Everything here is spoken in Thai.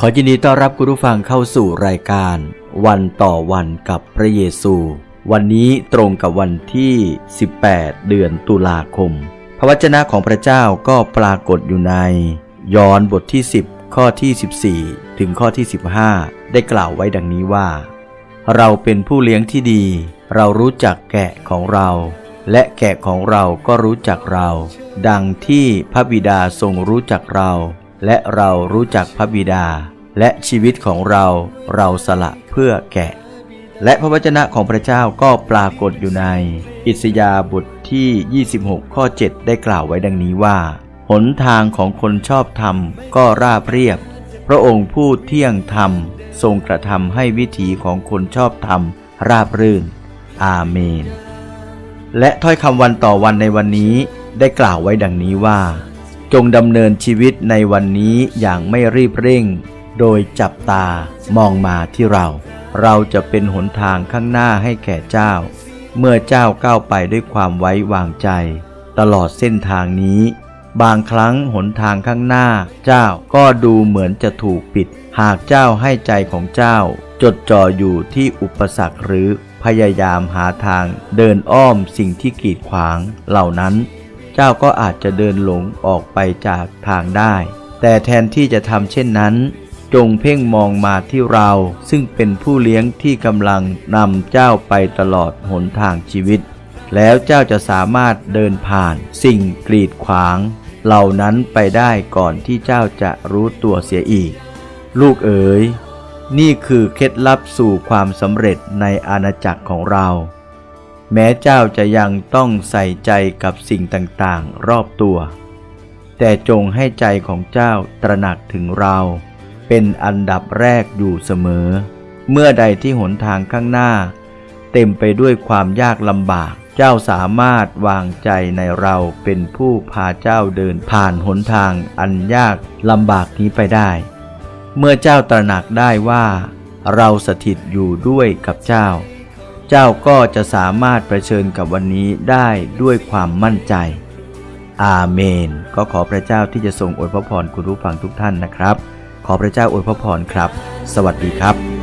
ขอยินดีต้อนรับคุณผู้ฟังเข้าสู่รายการ วันต่อวันกับพระเยซู วันนี้ตรงกับวันที่ 18 เดือนตุลาคม พระวจนะของพระเจ้าก็ปรากฏอยู่ใน ยอห์นบทที่ 10 ข้อที่ 14 ถึงข้อที่ 15 ได้กล่าวไว้ดังนี้ว่า เราเป็นผู้เลี้ยงที่ดี เรารู้จักแกะของเรา และแกะของเราก็รู้จักเรา ดังที่พระบิดาทรงรู้จักเรา และเรารู้จักพระบิดา และชีวิตของเราเราสละเพื่อแกะ และพระวจนะของพระเจ้าก็ปรากฏอยู่ใน อิสยาบทที่ 26 ข้อ 7 ได้กล่าวไว้ดังนี้ว่า หนทางของคนชอบธรรมก็ราบเรียบ พระองค์ผู้เที่ยงธรรม ทรงกระทำให้วิถีของคนชอบธรรม ราบรื่น อาเมน และถ้อยคำวันต่อวันในวันนี้ได้กล่าวไว้ดังนี้ว่า จงดำเนินชีวิตในวันนี้อย่างไม่รีบเร่ง โดยจับตามองมาที่เรา เราจะเป็นหนทางข้างหน้าให้แก่เจ้า เมื่อเจ้าก้าวไปด้วยความไว้วางใจ ตลอดเส้นทางนี้ บางครั้งหนทางข้างหน้า เจ้าก็ดูเหมือนจะถูกปิด หากเจ้าให้ใจของเจ้า จดจ่ออยู่ที่อุปสรรคหรือพยายามหาทางเดินอ้อมสิ่งที่กีดขวางเหล่านั้น เจ้าก็อาจจะเดินหลงออกไปจากทางได้ แต่แทนที่จะทำเช่นนั้น จงเพ่งมองมาที่เรา ซึ่งเป็นผู้เลี้ยงที่กำลังนำเจ้าไปตลอดหนทางชีวิต แล้วเจ้าจะสามารถเดินผ่านสิ่งกรีดขวาง เหล่านั้นไปได้ก่อนที่เจ้าจะรู้ตัวเสียอีก ลูกเอ๋ย นี่คือเคล็ดลับสู่ความสำเร็จในอาณาจักรของเรา แม้เจ้าจะยังต้องใส่ใจกับสิ่งต่างๆ รอบตัว แต่จงให้ใจของเจ้าตระหนักถึงเรา เป็นอันดับแรกอยู่เสมอ เมื่อใดที่หนทางข้างหน้า เต็มไปด้วยความยากลำบาก เจ้าสามารถวางใจในเราเป็นผู้พาเจ้าเดินผ่านหนทางอันยากลำบากนี้ไปได้ เมื่อเจ้าตระหนักได้ว่า เราสถิตอยู่ด้วยกับเจ้า เจ้าก็จะสามารถเผชิญกับวันนี้ได้ด้วยความมั่นใจอาเมน ก็ขอพระเจ้าที่จะทรงอวยพระพรคุณผู้ฟังทุกท่านนะครับ ขอพระเจ้าอวยพระพรครับ สวัสดีครับ